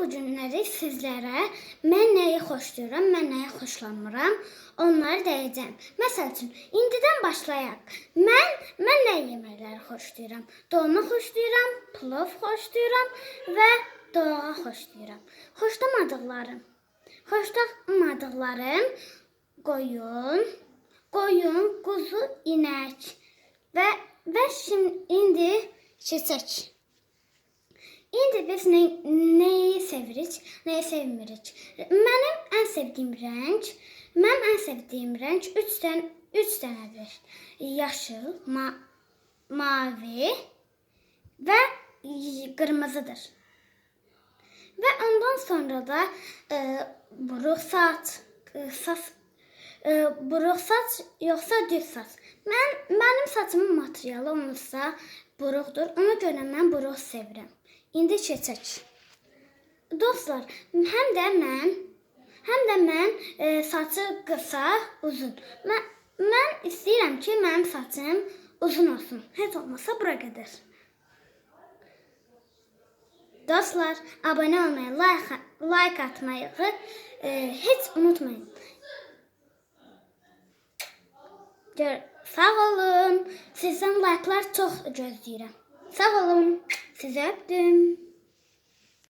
bu günləri sizlərə mən nəyi xoşlayıram, mən nəyi xoşlamıram, onları deyəcəm. Məsəl üçün, indidən başlayaq. Mən mən nə yeməkləri xoşlayıram? Dolma xoşlayıram, plov xoşlayıram və doğa xoşlayıram. Xoşlamadıqlarım. Xoşlamadıqlarım qoyun, qoyun, quzu, inək və və şimdi indi keçək. İndi biz ne, neyi sevirik, neyi sevmirik? Mənim ən sevdiyim rəng, mənim ən sevdiyim rəng 3 dən 3 dənədir. Yaşıl, ma mavi və qırmızıdır. Və ondan sonra da e, buruq saç, e, saç buruq saç yoxsa düz saç. Mən mənim saçımın materialı onunsa buruqdur. Ona görə mən buruq sevirəm. İndi keçək. Dostlar, həm də mən həm də mən e, saçı qısa, uzun. Mən mən istəyirəm ki, mənim saçım uzun olsun. Heç olmasa bura qədər. Dostlar, abone olmayı, like, like atmayı e, hiç unutmayın. Gör, sağ olun. Sizden like'lar çok gözləyirəm. Sağ olun. Sizi öptüm.